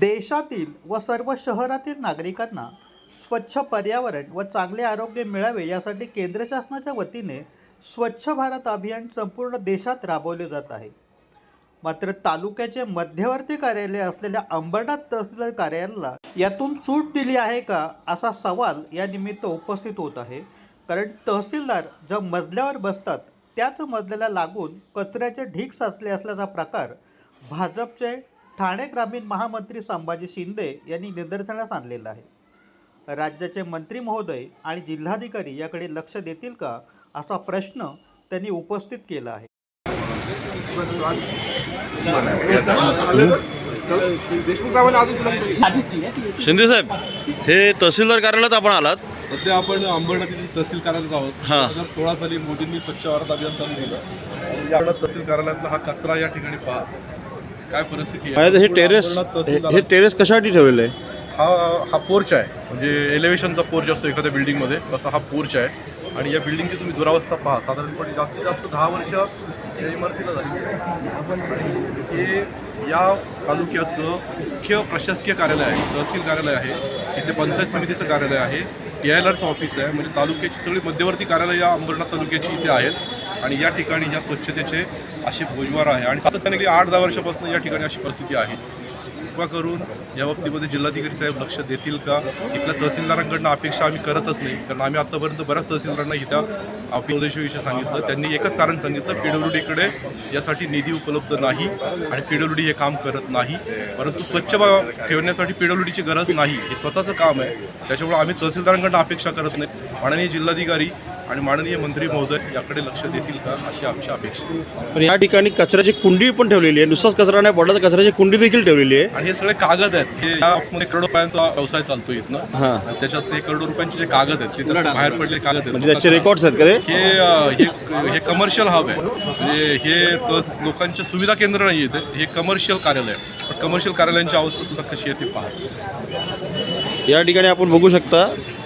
देशातील व सर्व शहरातील नागरिकांना स्वच्छ पर्यावरण व चांगले आरोग्य मिळावे यासाठी केंद्र शासनाच्या वतीने स्वच्छ भारत अभियान संपूर्ण देशात राबवले जात आहे. मात्र तालुक्याचे मध्यवर्ती कार्यालय असलेल्या अंबरनाथ तहसीलदार कार्यालयाला यातून सूट दिली आहे का असा सवाल या निमित्त उपस्थित होत आहे. कारण तहसीलदार ज्या मजल्यावर बसतात त्याच मजल्याला लागून कचऱ्याचे ढीग साचले असल्याचा प्रकार भाजपचे ठाणे ग्रामीण महामंत्री संभाजी शिंदे यांनी निदर्शनास आणलेला आहे. राज्याचे मंत्री महोदय आणि जिल्हाधिकारी याकडे लक्ष देतील का असा प्रश्न त्यांनी उपस्थित केला आहे. शिंदे साहेब हे तहसीलदार कार्यालयात आपण आलात. सध्या आपण अंबरनाथ येथील तहसील कार्यालयात आहोत. हा. दोन हजार सोळा साली मोदींनी स्वच्छ भारत अभियान चालू केलं. तहसील कार्यालयातला हा कचरा या ठिकाणी पहा. काय परिस्थिती आणि हे टेरेस हे हे टेरेस कशासाठी ठेवलेलं आहे? हा हा पोर्च आहे. म्हणजे एलिव्हेशनचा पोर्च असतो एखाद्या बिल्डिंगमध्ये तसा हा पोर्च आहे. आणि या बिल्डिंगची तुम्ही दुरावस्था पहा. साधारणपणे जास्तीत जास्त दहा वर्ष या इमारतीला झाली. हे या तालुक्याचं मुख्य प्रशासकीय कार्यालय आहे तहसील कार्यालय आहे इथे पंचायत समितीचं कार्यालय आहे टी आय आरचं ऑफिस आहे म्हणजे तालुक्याची सगळी मध्यवर्ती कार्यालय या अंबरनाथ तालुक्याची इथे आहेत. आणि या ठिकाणी या स्वच्छतेचे असे भोजवार आहे. आणि सातत्याने गेली आठ दहा वर्षापासून या ठिकाणी अशी परिस्थिती आहे. कृपा करून या बाबतीमध्ये जिल्हाधिकारी साहेब लक्ष देतील का? इथल्या तहसीलदारांकडनं अपेक्षा आम्ही करतच नाही. कारण आम्ही आतापर्यंत बऱ्याच तहसीलदारांना इथं अपिदेशाविषयी सांगितलं. त्यांनी एकच कारण सांगितलं पी डीकडे यासाठी निधी उपलब्ध नाही आणि पी डब्ल्यू डी हे काम करत नाही. परंतु स्वच्छ बा- ठेवण्यासाठी पी डीची गरज नाही. हे स्वतःचं काम आहे. त्याच्यामुळे आम्ही तहसीलदारांकडनं अपेक्षा करत नाही. माननीय जिल्हाधिकारी आणि माननीय मंत्री महोदय याकडे लक्ष देतील का अशी आमची अपेक्षा आहे. पण या ठिकाणी कचऱ्याची कुंडी पण ठेवलेली आहे. नुसताच कचरा नाही पडला तर कचऱ्याची कुंडी देखील ठेवलेली आहे. आणि हे सगळे कागद आहेत. हे या बॉक्समध्ये करोडो रुपयांचा व्यवसाय चालतो इथनं. हां. आणि त्याच्यात ते करोडो रुपयांचे जे कागद आहेत ते त्यात बाहेर पडलेले कागद म्हणजे आहेत त्याचे रेकॉर्ड्स आहेत का रे? हे अ, हे हे कमर्शियल हब आहे. म्हणजे हे लोकांच्या सुविधा केंद्र नाही आहे हे कमर्शियल कार्यालय. आहे पण कमर्शियल कार्यालयांची अवस्था सुद्धा कशी आहे ती पहा या ठिकाणी आपण बघू शकता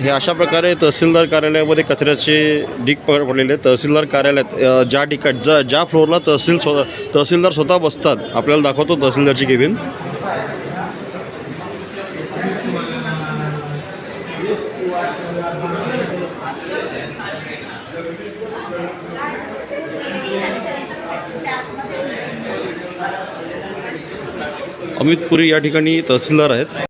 हे अशा प्रकारे तहसीलदार कार्यालयामध्ये कचऱ्याचे ढीक पकड पडलेले आहेत तहसीलदार कार्यालयात ज्या ठिकाण ज्या ज्या फ्लोअरला तहसील स्व तहसीलदार स्वतः बसतात आपल्याला दाखवतो तहसीलदारची केबिन. अमित पुरी या ठिकाणी तहसीलदार आहेत.